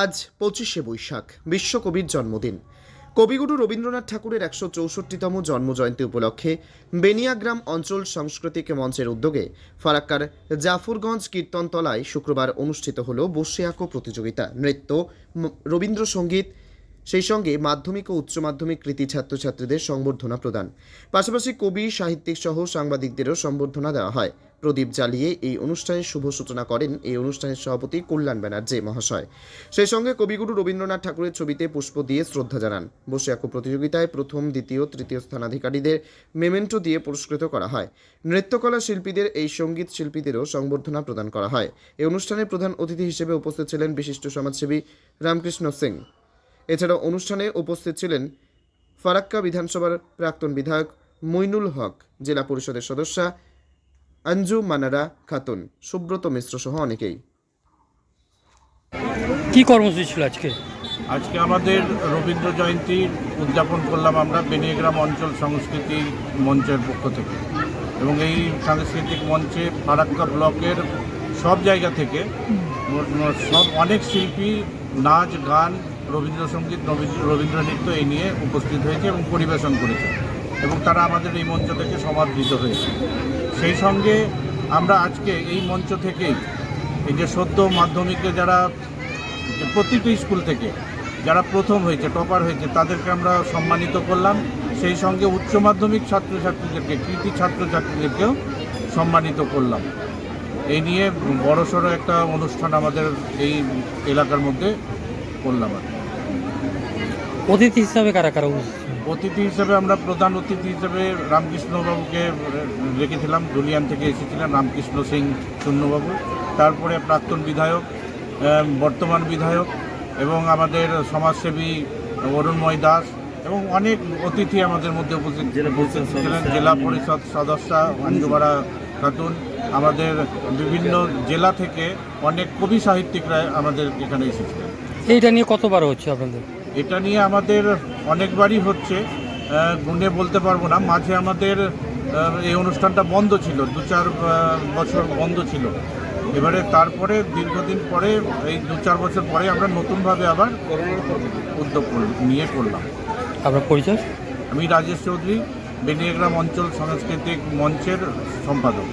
আজ পঁচিশে বৈশাখ বিশ্বকবির জন্মদিন। কবিগুরু রবীন্দ্রনাথ ঠাকুরের একশো চৌষট্টিতম জন্মজয়ন্তী উপলক্ষে বেনিয়াগ্রাম অঞ্চল সাংস্কৃতিক মঞ্চের উদ্যোগে ফারাক্কার জাফরগঞ্জ কীর্তনতলায় শুক্রবার অনুষ্ঠিত হল বসে আঁকো প্রতিযোগিতা, নৃত্য রবীন্দ্রসঙ্গীত সেই সঙ্গে মাধ্যমিক ও উচ্চ মাধ্যমিক কৃতি ছাত্রছাত্রীদের সংবর্ধনা প্রদান। পাশাপাশি কবি, সাহিত্যিক সহ সাংবাদিকদেরও সংবর্ধনা দেওয়া হয়। প্রদীপ জ্বালিয়ে এই অনুষ্ঠানের শুভ সূচনা করেন এই অনুষ্ঠানের সভাপতি কল্যাণ ব্যানার্জি মহাশয়। সেই সঙ্গে কবিগুরু রবীন্দ্রনাথ ঠাকুরের ছবিতে পুষ্প দিয়ে শ্রদ্ধা জানান। বসে আঁকো প্রতিযোগিতায় প্রথম, দ্বিতীয়, তৃতীয় স্থানাধিকারীদের মেমেন্টো দিয়ে পুরস্কৃত করা হয়। নৃত্যকলা শিল্পীদের এই সংগীত শিল্পীদেরও সংবর্ধনা প্রদান করা হয়। এই অনুষ্ঠানে প্রধান অতিথি হিসেবে উপস্থিত ছিলেন বিশিষ্ট সমাজসেবী রামকৃষ্ণ সিং। এছাড়াও অনুষ্ঠানে উপস্থিত ছিলেন ফারাক্কা বিধানসভার প্রাক্তন বিধায়ক মইনুল হক জেলা পরিষদের সদস্যা অঞ্জু মানারা খাতুন সুব্রত মিশ্র সহ অনেকেই। কি কর্মসূচি ছিল আজকে? আজকে আমাদের রবীন্দ্র জয়ন্তী উদযাপন করলাম আমরা বেনিয়াগ্রাম অঞ্চল সংস্কৃতি মঞ্চের পক্ষ থেকে। এবং এই সাংস্কৃতিক মঞ্চে ফারাক্কা ব্লকের সব জায়গা থেকে সব অনেক শিল্পী নাচ গান রবীন্দ্রসঙ্গীত রবীন্দ্র নৃত্য এই নিয়ে উপস্থিত হয়েছে এবং পরিবেশন করেছে এবং তারা আমাদের এই মঞ্চ থেকে সমাদৃত হয়েছে। সেই সঙ্গে আমরা আজকে এই মঞ্চ থেকেই এই যে সদ্য মাধ্যমিকে যারা প্রতিটি স্কুল থেকে যারা প্রথম হয়েছে, টপার হয়েছে, তাদেরকে আমরা সম্মানিত করলাম। সেই সঙ্গে উচ্চ মাধ্যমিক ছাত্রছাত্রীদেরকে, কৃতি ছাত্রছাত্রীদেরকেও সম্মানিত করলাম। এই নিয়ে বড়সড় একটা অনুষ্ঠান আমাদের এই এলাকার মধ্যে করলাম আর। অতিথি হিসাবে কারা কারা অতিথি হিসেবে আমরা প্রধান অতিথি হিসেবে রামকৃষ্ণবাবুকে রেখেছিলাম। দুলিয়ান থেকে এসেছিলেন রামকৃষ্ণ সিং শূন্যবাবু তারপরে প্রাক্তন বিধায়ক বর্তমান বিধায়ক এবং আমাদের সমাজসেবী অরুণময় দাস এবং অনেক অতিথি আমাদের মধ্যে উপস্থিত উপস্থিত ছিলেন। জেলা পরিষদ সদস্যা অঞ্জুমারা খাতুন। আমাদের বিভিন্ন জেলা থেকে অনেক কবি সাহিত্যিকরা আমাদের এখানে এসেছিলেন। এইটা নিয়ে কতবার হচ্ছে আপনাদের? এটা নিয়ে আমাদের অনেকবারই হচ্ছে গুণে বলতে পারব না। মাঝে আমাদের এই অনুষ্ঠানটা বন্ধ ছিল দু চার বছর বন্ধ ছিল। এবারে তারপরে দীর্ঘদিন পরে এই দু চার বছর পরে আমরা নতুনভাবে আবার উদ্যোগ নিয়ে করলাম। আপনার পরিচয়? আমি রাজেশ চৌধুরী বেনিয়াগ্রাম অঞ্চল সাংস্কৃতিক মঞ্চের সম্পাদক।